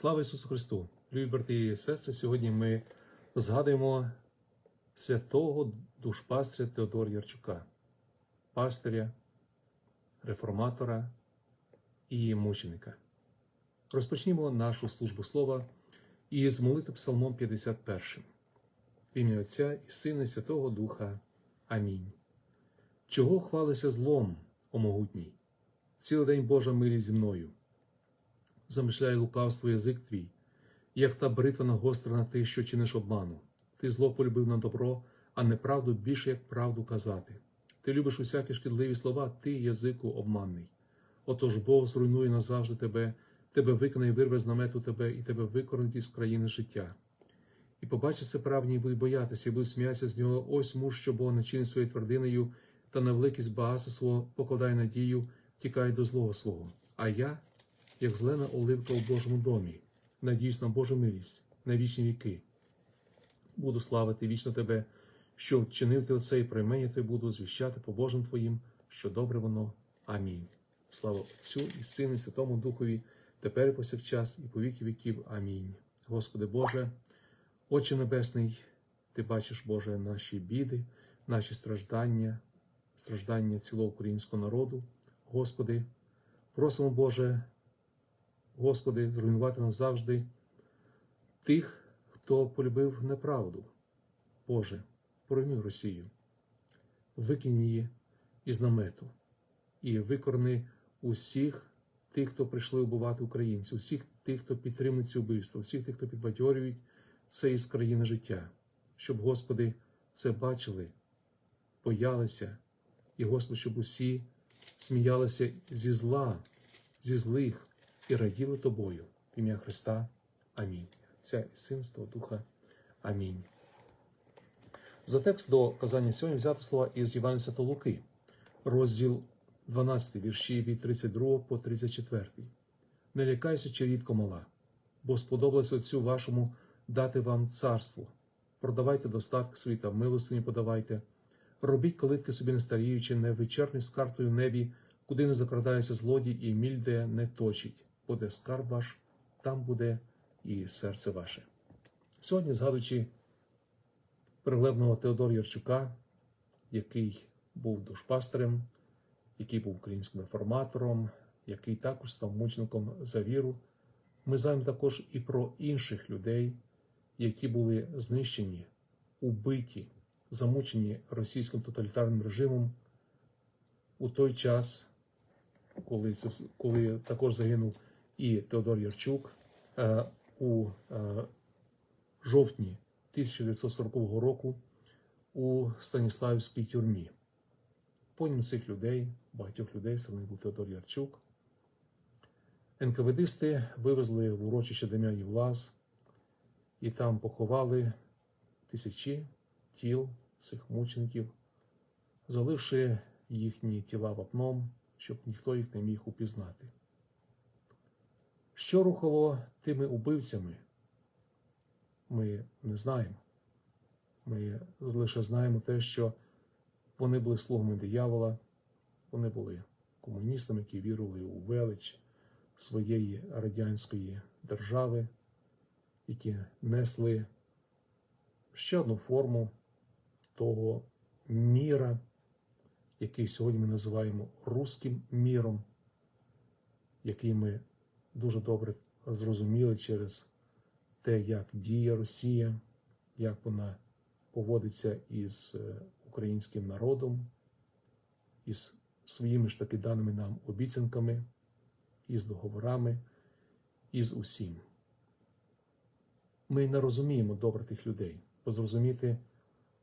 Слава Ісусу Христу! Любі брати і сестри, сьогодні ми згадуємо святого душпастря Теодора Ярчука, пастиря, реформатора і мученика. Розпочнімо нашу службу слова із молитви Псалмом 51. В ім'я Отця і Сина і Святого Духа. Амінь. Чого хвалися злом, о могутній? Цілий день Божа милість зі мною. Замишляє лукавство язик твій, як та бритва нагострена ти, що чиниш обману. Ти зло полюбив на добро, а неправду більше як правду казати. Ти любиш усякі шкідливі слова, ти язику обманний. Отож Бог зруйнує назавжди тебе, тебе виконає, вирве з намету тебе, і тебе викорнить із країни життя. І побачить це правні, і будуть боятися, і будуть сміятися з нього. Ось муж, що Бог начинить своєю твердиною, та на великість багатства свого покладає надію, тікає до злого свого. А я, як зелена оливка у Божому домі, надіюсь на Божу милість, на вічні віки. Буду славити вічно тебе, що вчинив ти оце, і про імення ти буду звіщати по Божим твоїм, що добре воно. Амінь. Слава Отцю і Сину, і Святому Духові, тепер і повсякчас, і по віки віків. Амінь. Господи Боже, Отче Небесний, Ти бачиш, Боже, наші біди, наші страждання, страждання цілого українського народу. Господи, просимо, Боже, Господи, зруйнувати назавжди тих, хто полюбив неправду. Боже, поруйнуй Росію, викинь її із намету і викорни усіх тих, хто прийшли вбивати українців, усіх тих, хто підтримує ці вбивства, усіх тих, хто підбадьорюють це із країни життя, щоб, Господи, це бачили, боялися, і, Господи, щоб усі сміялися зі зла, зі злих і раділи тобою. В ім'я Христа. Амінь. Отця і Духа. Амінь. За текст до казання сьогодні взято слова із Євангелія Святого Луки, розділ 12, вірші від 32 по 34. Не лякайся, чи рідко мала, бо сподобалось Отцю вашому дати вам царство. Продавайте достатки свої та милостині подавайте. Робіть калитки собі не старіючи, не вечерний з картою небі, куди не закрадається злодій і мільде не точить. Буде скарб ваш, там буде і серце ваше. Сьогодні, згадуючи прилебного Теодора Ярчука, який був душпастерем, який був українським реформатором, який також став мучеником за віру, ми знаємо також і про інших людей, які були знищені, убиті, замучені російським тоталітарним режимом у той час, коли, коли також загинув і Теодор Ярчук е, у е, жовтні 1940 року у Станіславській тюрмі. Потім цих людей, багатьох людей, серед них був Теодор Ярчук. НКВДисти вивезли в урочище Дем'янів Лаз і там поховали тисячі тіл цих мучеників, заливши їхні тіла вапном, щоб ніхто їх не міг упізнати. Що рухало тими убивцями, ми не знаємо. Ми лише знаємо те, що вони були слугами диявола, вони були комуністами, які вірили у велич своєї радянської держави, які несли ще одну форму того міра, який сьогодні ми називаємо руським міром, який ми дуже добре зрозуміли через те, як діє Росія, як вона поводиться із українським народом, із своїми ж таки даними нам обіцянками, із договорами, із усім. Ми не розуміємо добре тих людей, бо зрозуміти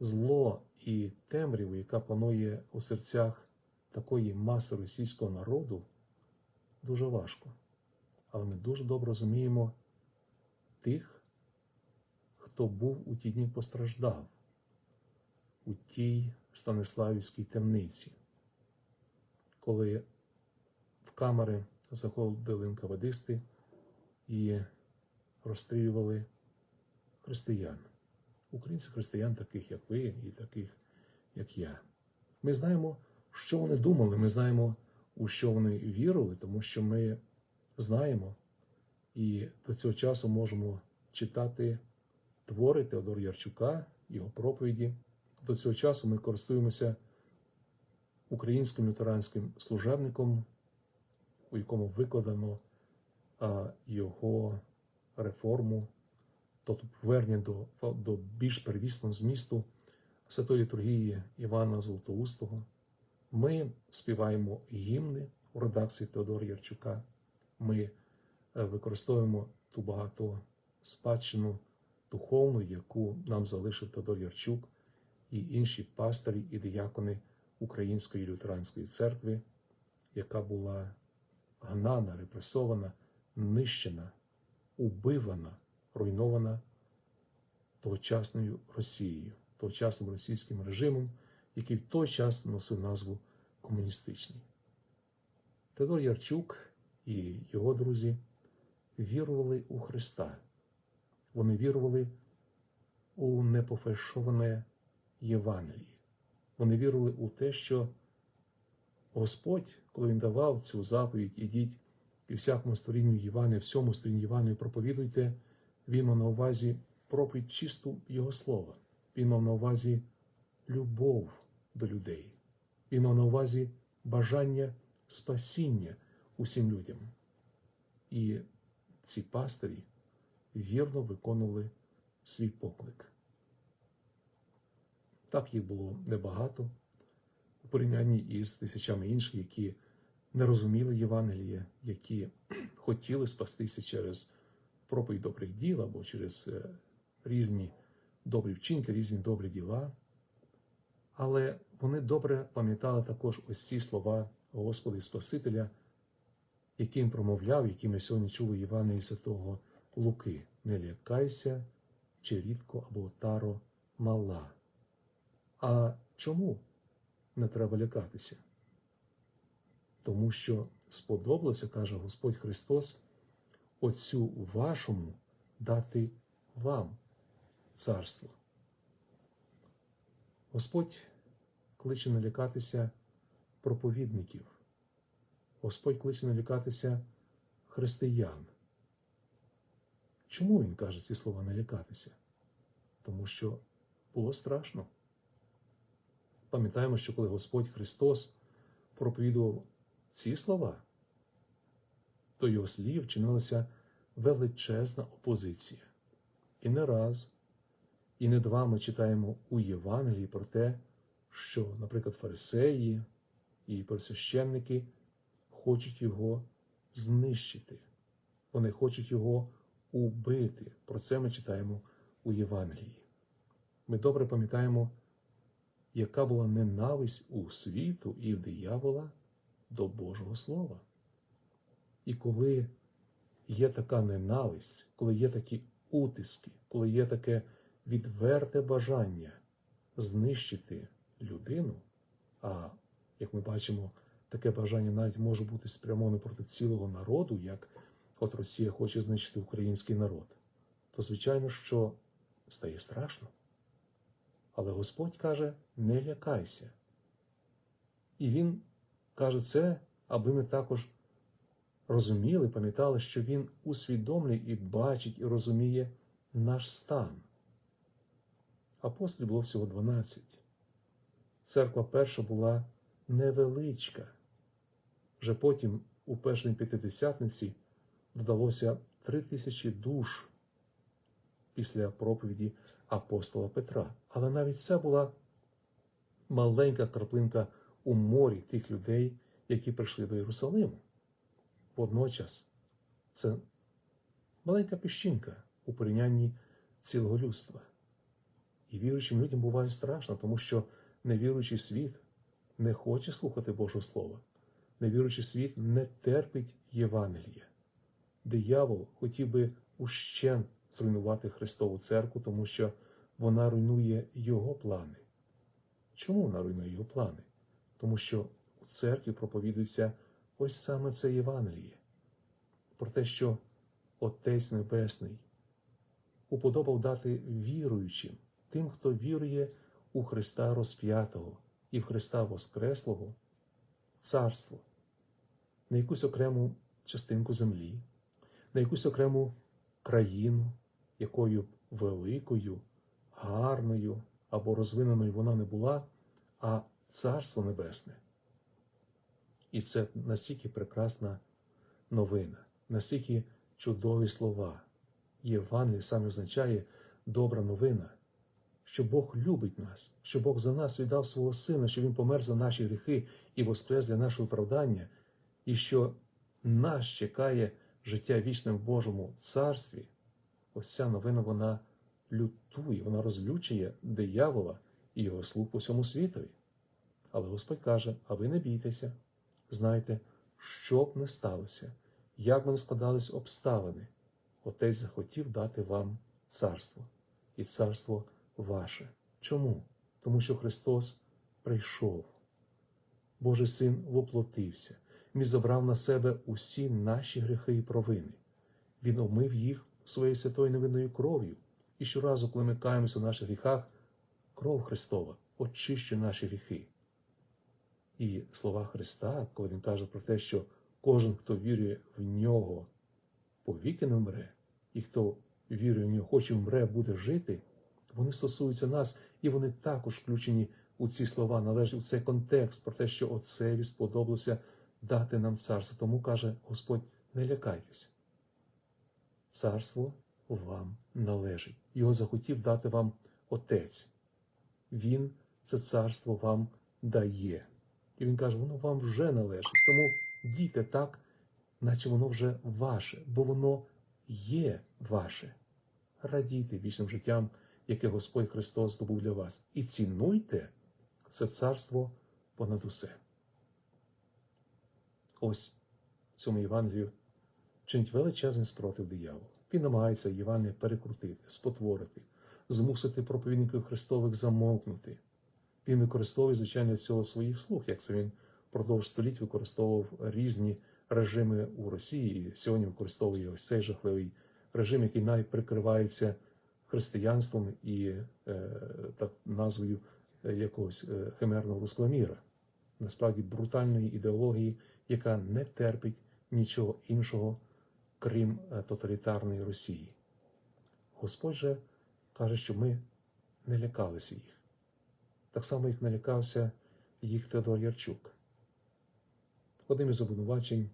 зло і темряву, яка панує у серцях такої маси російського народу, дуже важко. Але ми дуже добре розуміємо тих, хто був у ті дні постраждав у тій Станиславівській темниці, коли в камери заходили НКВДисти і розстрілювали християн, українців християн, таких як ви, і таких, як я. Ми знаємо, що вони думали, ми знаємо, у що вони вірили, тому що ми знаємо, І до цього часу можемо читати твори Теодора Ярчука, його проповіді. До цього часу ми користуємося українським лютеранським служебником, у якому викладено його реформу, тобто повернення до, до більш первісного змісту Святої літургії Івана Золотоустого. Ми співаємо гімни у редакції Теодора Ярчука. Ми е, використовуємо ту багато спадщину духовну, яку нам залишив Теодор Ярчук і інші пастирі і диякони Української лютеранської церкви, яка була гнана, репресована, нищена, убивана, руйнована тогочасною Росією, тогочасним російським режимом, який в той час носив назву комуністичний. Теодор Ярчук і його друзі вірували у Христа. Вони вірували у непофальшоване Євангеліє. Вони вірували у те, що Господь, коли Він давав цю заповідь, ідіть і всякому створінню Євангелія, всьому створінню Євангелію проповідуйте, він мав на увазі проповідь чисту Його слова. Він мав на увазі любов до людей. Він мав на увазі бажання спасіння усім людям. І ці пастирі вірно виконували свій поклик. Так їх було небагато у порівнянні із тисячами інших, які не розуміли Євангелія, які хотіли спастися через проповідь добрих діл або через е, різні добрі вчинки, різні добрі діла. Але вони добре пам'ятали також ось ці слова Господа і Спасителя, яким промовляв, які ми сьогодні чули Євангелії Святого Луки. Не лякайся, чи рідко або таро мала. А чому не треба лякатися? Тому що сподобалося, каже Господь Христос, Отцю вашому дати вам царство. Господь кличе налякатися проповідників. Господь кличе налякатися християн. Чому він каже ці слова налякатися? Тому що було страшно. Пам'ятаємо, що коли Господь Христос проповідував ці слова, до його слів чинилася величезна опозиція. І не раз, і не два ми читаємо у Євангелії про те, що, наприклад, фарисеї і пересвященники хочуть його знищити. Вони хочуть його убити. Про це ми читаємо у Євангелії. Ми добре пам'ятаємо, яка була ненависть у світу і в диявола до Божого Слова. І коли є така ненависть, коли є такі утиски, коли є таке відверте бажання знищити людину, а як ми бачимо, таке бажання навіть може бути спрямоване проти цілого народу, як от Росія хоче знищити український народ, то звичайно, що стає страшно. Але Господь каже: не лякайся. І Він каже це, аби ми також розуміли, пам'ятали, що Він усвідомлює і бачить, і розуміє наш стан. Апостолів було всього 12. Церква перша була невеличка. Вже потім, у першій п'ятидесятниці, додалося три тисячі душ після проповіді апостола Петра. Але навіть це була маленька краплинка у морі тих людей, які прийшли до Єрусалиму. Водночас це маленька піщинка у порівнянні цілого людства. І віруючим людям буває страшно, тому що невіруючий світ не хоче слухати Божого Слова. Невіруючий світ не терпить Євангелія. Диявол хотів би ущент зруйнувати Христову церкву, тому що вона руйнує Його плани. Чому вона руйнує його плани? Тому що у церкві проповідується ось саме це Євангеліє, про те, що Отець Небесний уподобав дати віруючим, тим, хто вірує у Христа Розп'ятого і в Христа Воскреслого, царство, на якусь окрему частинку землі, на якусь окрему країну, якою б великою, гарною або розвиненою вона не була, а Царство Небесне. І це настільки прекрасна новина, настільки чудові слова. Євангеліє саме означає добра новина, що Бог любить нас, що Бог за нас віддав свого Сина, що Він помер за наші гріхи і воскрес для нашого оправдання, і що нас чекає життя вічне в Божому царстві. Ось ця новина вона лютує, вона розлючує диявола і його слуг по всьому світові. Але Господь каже: а ви не бійтеся, знайте, що б не сталося, як би не складались обставини, Отець захотів дати вам царство, і царство ваше. Чому? Тому що Христос прийшов, Божий Син воплотився, Він забрав на себе усі наші гріхи і провини. Він омив їх своєю святою невинною кров'ю. І щоразу, коли ми каємося у наших гріхах, кров Христова очищує наші гріхи. І слова Христа, коли Він каже про те, що кожен, хто вірує в нього, повіки не вмре, і хто вірує в нього, хоч і вмре, буде жити, вони стосуються нас, і вони також включені у ці слова, належать у цей контекст про те, що Отцеві сподобалося дати нам царство. Тому каже Господь: не лякайтеся. Царство вам належить. Його захотів дати вам Отець. Він це царство вам дає. І він каже, воно вам вже належить. Тому дійте так, наче воно вже ваше, бо воно є ваше. Радійте вічним життям, яке Господь Христос здобув для вас. І цінуйте це царство понад усе. Ось цьому Євангелію чинить величезний спротив дияволу. Він намагається Євангелія перекрутити, спотворити, змусити проповідників Христових замовкнути. Він використовує, звичайно, цього своїх слуг, як це він впродовж століть використовував різні режими у Росії, і сьогодні використовує ось цей жахливий режим, який навіть прикривається християнством і е, так назвою е, якогось е, химерного руського міра, насправді брутальної ідеології, яка не терпить нічого іншого, крім тоталітарної Росії. Господь же каже, що ми не лякалися їх. Так само, як налякався їх Теодор Ярчук. Одним із обвинувачень,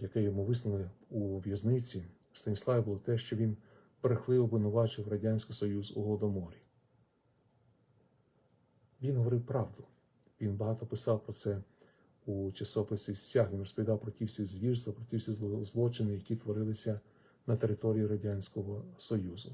яке йому висунули у в'язниці Станіславі, було те, що він брехливо обвинувачив Радянський Союз у Голодоморі. Він говорив правду. Він багато писав про це у часописі «Стяг». Він розповідав про ті всі звірства, про ті всі зло- злочини, які творилися на території Радянського Союзу.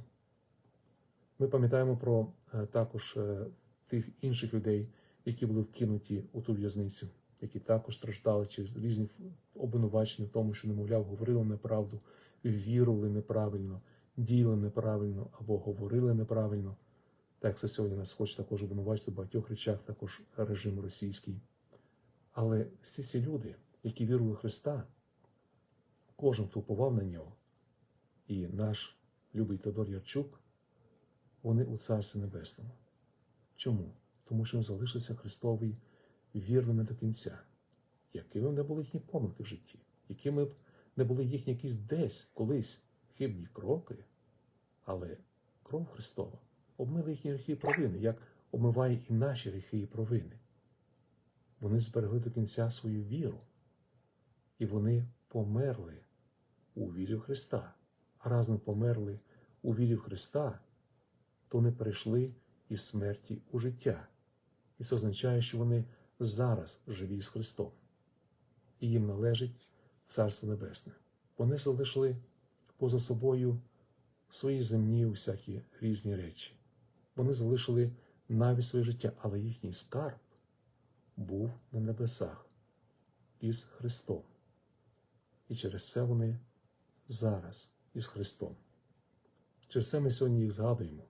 Ми пам'ятаємо про е, також е, тих інших людей, які були вкинуті у ту в'язницю, які також страждали через різні обвинувачення в тому, що, немовляв, говорили неправду, вірували неправильно, діяли неправильно або говорили неправильно. Так це сьогодні нас хоче також обвинувачити в багатьох речах, також режим російський. Але всі ці люди, які вірували в Христа, кожен, хто уповав на нього, і наш любий Тодор Ярчук, вони у Царстві Небесному. Чому? Тому що він залишився Христовий вірними до кінця, якими б не були їхні помилки в житті, якими б не були їхні якісь десь колись хибні кроки, але кров Христова обмила їхні гріхи і провини, як обмиває і наші гріхи і провини. Вони зберегли до кінця свою віру, і вони померли у вірі в Христа. А раз не померли у вірі в Христа, то вони перейшли із смерті у життя. І це означає, що вони зараз живі з Христом. І їм належить Царство Небесне. Вони залишили поза собою свої земні усякі різні речі. Вони залишили навіть своє життя, але їхній скарб був на небесах із Христом. І через це вони зараз із Христом. Через це ми сьогодні їх згадуємо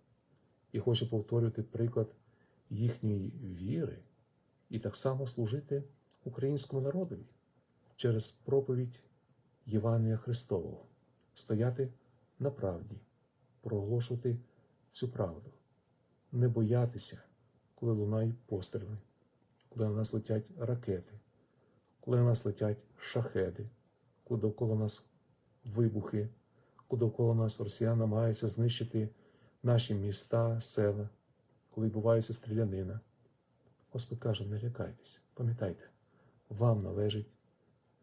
і хочу повторювати приклад їхньої віри і так само служити українському народові через проповідь Євангелія Христового, стояти на правді, проголошувати цю правду, не боятися, коли лунають постріли, коли на нас летять ракети, коли на нас летять шахеди, коли довкола нас вибухи, коли довкола нас росіян намагаються знищити наші міста, села, коли відбувається стрілянина. Господь каже, не лякайтесь, пам'ятайте, вам належить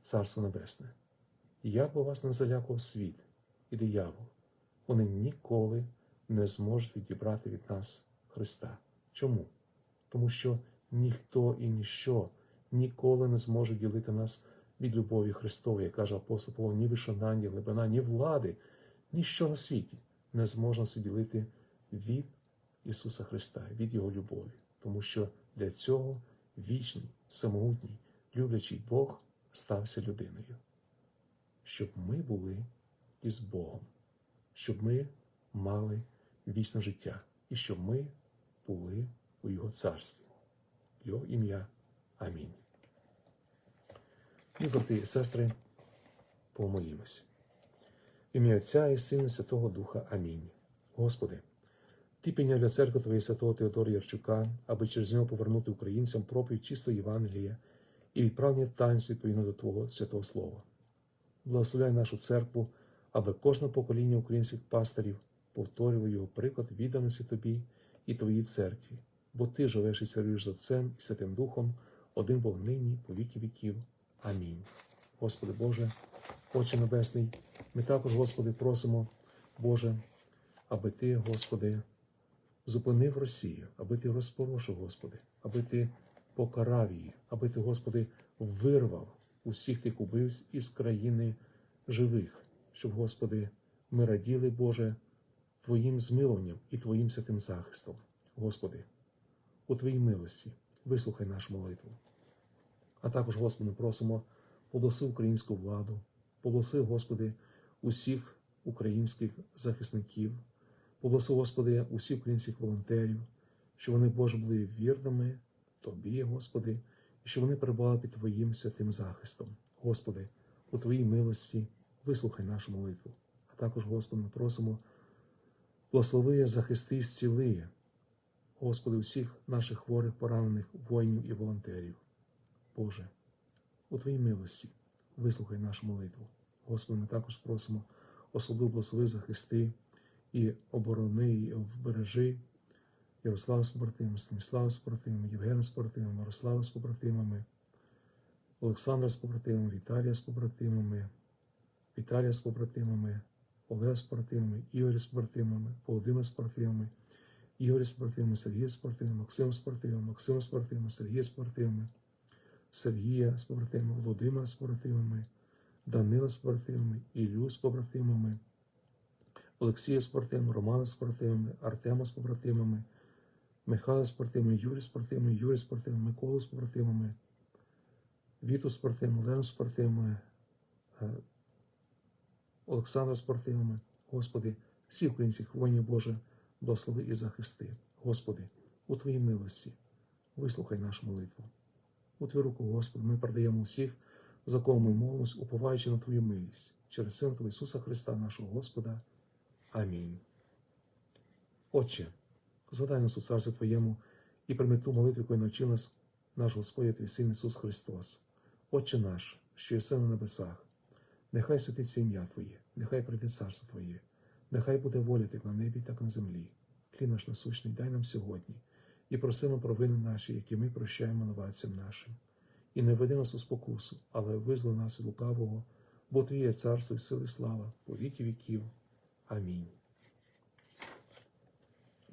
Царство Небесне. Як би вас не залякував світ і диявол, вони ніколи не зможуть відібрати від нас Христа. Чому? Тому що ніхто і ніщо ніколи не зможе ділити нас від любові Христової, як каже апостол Павло, ні вишина, ні глибина, ні влади, ніщо на світі не зможе нас відділити від Ісуса Христа, від Його любові. Тому що для цього вічний, самогутній, люблячий Бог стався людиною, щоб ми були із Богом, щоб ми мали вічне життя і щоб ми були у Його царстві. Його ім'я. Амінь. І, брати і сестри, помолімося. В ім'я Отця і Сина Святого Духа. Амінь. Господи, Ти підняв церкви Твоєї святого Теодора Ярчука, аби через нього повернути українцям проповідь чистого Євангелія і відправлення таїнств відповідно до Твого святого Слова. Благословляй нашу церкву, аби кожне покоління українських пастирів повторювало його приклад відданості Тобі і Твоїй церкві, бо Ти живеш і царюєш з Отцем і Святим Духом, один Бог нині, по віки віків. Амінь. Господи Боже, Отче Небесний, ми також, Господи, просимо, Боже, аби Ти, Господи, зупинив Росію, аби Ти розпорошив, Господи, аби Ти покарав її, аби Ти, Господи, вирвав усіх тих убивць із країни живих, щоб, Господи, ми раділи, Боже, Твоїм змилуванням і Твоїм святим захистом. Господи, у Твоїй милості вислухай нашу молитву. А також, Господи, просимо, поблагослови українську владу, поблагослови, Господи, усіх українських захисників, поблагослови, Господи, усіх українських волонтерів, щоб вони, Боже, були вірними Тобі, Господи, і щоб вони перебували під Твоїм святим захистом. Господи, у Твоїй милості вислухай нашу молитву. А також, Господи, ми просимо, благослови, захисти, зціли, Господи, усіх наших хворих, поранених воїнів і волонтерів. Боже, у Твоїй милості вислухай нашу молитву. Господи, ми також просимо особливо благослови захисти і оборони, і вбережи Ярослава з Станіслава з побратимами, Євгена з побратимами, Мирослава з побратимами, Олександра з побратимами, Віталія з побратимами, Віталія з побратимами, Олега з побратимами, з побратимами, Володимира з побратимами, побратимами, Сергія побратимами, Максима з Максима з побратимами, Сергія з Сергія з побратимами, Володимира з Данила з побратимами, Іллю з побратимами, Олексія з побратимами, Романа з Артема з побратимами, Михайла з побратимами, Юрій побратимами, Юрій побратимами, Миколу з Віту побратимами, Лену Олександра з побратимами, Господи, всі українських воїнів Боже, благослови і захисти. Господи, у Твоїй милості, вислухай нашу молитву. У Твою руку, Господи, ми передаємо всіх, за кого ми молимось, уповаючи на Твою милість, через Сина Твого Ісуса Христа, нашого Господа. Амінь. Отче, згадай нас у царстві Твоєму і прийми ту молитву, якою навчив нас наш Господь Твій Син Ісус Христос. Отче наш, що єси на небесах, нехай святиться ім'я Твоє, нехай прийде царство Твоє, нехай буде воля як на небі, так на землі. Хліб наш насущний дай нам сьогодні, і проси нам провини наші, які ми прощаємо новацям нашим. І не веди нас у спокусу, але визволи нас лукавого, бо Твоє царство і сили слава по віки віків. Амінь.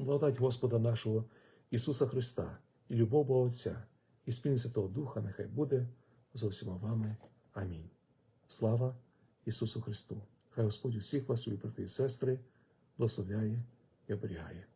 Благодать Господа нашого Ісуса Христа і любов Бога Отця, і спільний Святого Духа нехай буде з усіма вами. Амінь. Слава Ісусу Христу! Хай Господь усіх вас, любі брати і сестри, благословляє і оберігає.